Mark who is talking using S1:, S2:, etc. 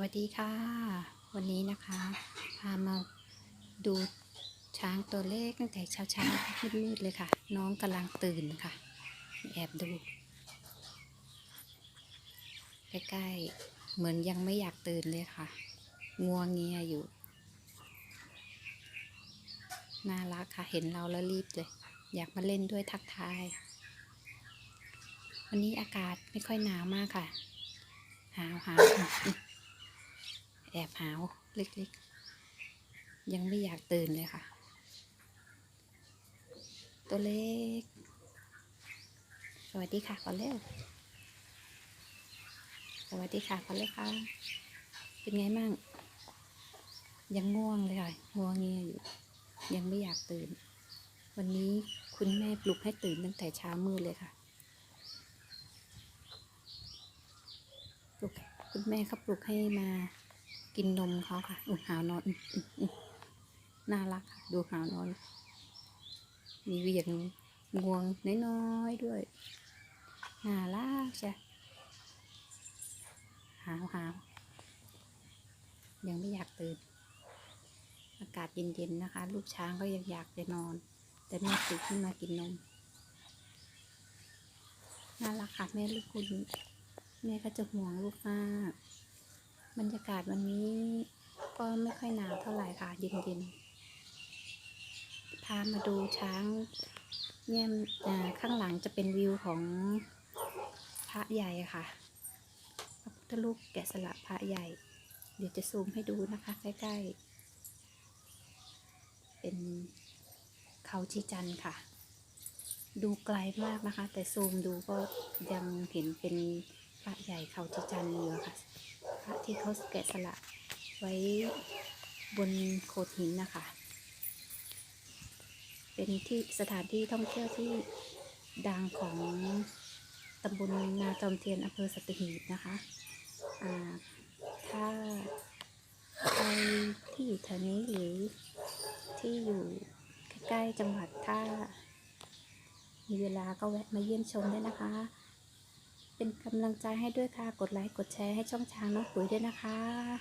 S1: วัสดีค่ะ วันนี้นะคะพามาดูช้างตัวเล็กตั้งแต่เช้าๆมืดๆเลยค่ะ น้องกำลังตื่นค่ะ แอบดู ใกล้ๆเหมือนยังไม่อยากตื่นเลยค่ะ งัวงเงียอยู่ น่ารักค่ะเห็นเราแล้วรีบเลย อยากมาเล่นด้วยทักทาย วันนี้อากาศไม่ค่อยหนาวมากค่ะ หาวหาว แอบหาวเล็กๆ ยังไม่อยากตื่นเลยค่ะ ตัวเล็ก สวัสดีค่ะก่อนเร็ว สวัสดีค่ะก่อนเลยค่ะ เป็นไงมั่ง ยังง่วงเลยค่ะง่วงเงียอยู่ ยังไม่อยากตื่น วันนี้คุณแม่ปลุกให้ตื่นตั้งแต่เช้ามืดเลยค่ะปลุกคุณแม่เขาปลุกให้มา กินนมเขาค่ะ อุ้ยหาวนอนน่ารักค่ะ ดูหาวนอน มีเวียงงวงน้อยๆด้วย น่ารักจ้ะหาวหาวยังไม่อยากตื่น อากาศเย็นๆนะคะ ลูกช้างก็ยังอยากจะนอน แต่แม่ปลุกขึ้นมากินนม น่ารักค่ะแม่ลูกคุณ แม่ก็จะห่วงลูกมากากาศวันนี้ ก็ไม่ค่อยหนาวเท่าไหร่ค่ะ เย็นๆ พามาดูช้างเนี่ยอ่าข้างหลังจะเป็นวิวของพระใหญ่ค่ะ พระพุทธรูปแกะสลักพระใหญ่ เดี๋ยวจะซูมให้ดูนะคะ ใกล้ๆ เป็นเขาชีจันค่ะ ดูไกลมากนะคะ แต่ซูมดูก็ยังเห็นเป็น พระใหญ่เขาจีจันทร์อยู่อค่ะ พระที่เขาแกะสลักไว้บนโขดหินนะคะ เป็นที่สถานที่ท่องเที่ยวที่ดังของตำบลนาจอมเทียนอำเภอสัตหีบนะคะอ่าถ้าใครที่อยู่แถวนี้หรือที่อยู่ใกล้ๆจังหวัดถ้ามีเวลาก็แวะมาเยี่ยมชมได้นะคะ เป็นกำลังใจให้ด้วยค่ะ กดไลค์ กดแชร์ให้ช่องช้างน้องปุ๋ยด้วยนะคะ